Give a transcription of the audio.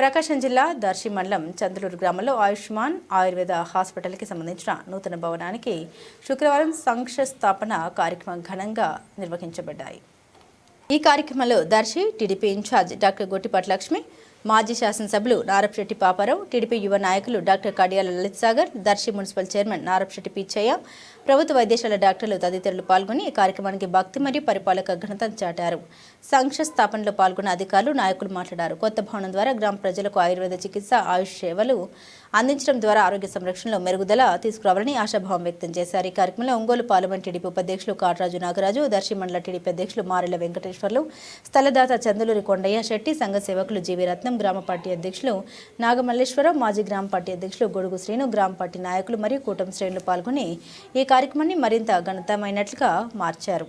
ప్రకాశం జిల్లా దర్శి మండలం చంద్రూరు గ్రామంలో ఆయుష్మాన్ ఆయుర్వేద హాస్పిటల్కి సంబంధించిన నూతన భవనానికి శుక్రవారం శంకుస్థాపన కార్యక్రమం ఘనంగా నిర్వహించబడ్డాయి. ఈ కార్యక్రమంలో Darsi TDP incharge doctor Gottipati Lakshmi మాజీ శాసనసభ్యులు నారపశెట్టి పాపారావు టీడీపీ యువ నాయకులు doctor Kadiyala Lalit Sagar Darsi municipal chairman Narapasetti Pichaiah ప్రభుత్వ వైద్యశాల డాక్టర్లు తదితరులు పాల్గొని ఈ కార్యక్రమానికి భక్తి మరియు పరిపాలక ఘనతను చాటారు. సంక్ష స్థాపనలో పాల్గొన్న అధికారులు నాయకులు మాట్లాడారు. కొత్త భవనం ద్వారా గ్రామ ప్రజలకు ఆయుర్వేద చికిత్స ఆయుష్ సేవలు అందించడం ద్వారా ఆరోగ్య సంరక్షణలో మెరుగుదల తీసుకురావాలని ఆశాభావం వ్యక్తం చేశారు. ఈ కార్యక్రమంలో ఒంగోలు పార్లమెంట్ టీడీపీ ఉపాధ్యక్షులు కాటరాజు నాగరాజు దర్శి మండల టీడీపీ అధ్యక్షులు మారెల వెంకటేశ్వర్లు స్థలదాత చందులూరి కొండయ్య శెట్టి సంఘ సేవకులు జీవీ రత్నం గ్రామ పార్టీ అధ్యక్షులు నాగమల్లేశ్వరరావు మాజీ గ్రామ పార్టీ అధ్యక్షులు గొడుగు శ్రీను గ్రామ పార్టీ నాయకులు మరియు కూటమి శ్రేణులు పాల్గొని ఈ కార్యక్రమాన్ని మరింత ఘనతమైనట్లుగా మార్చారు.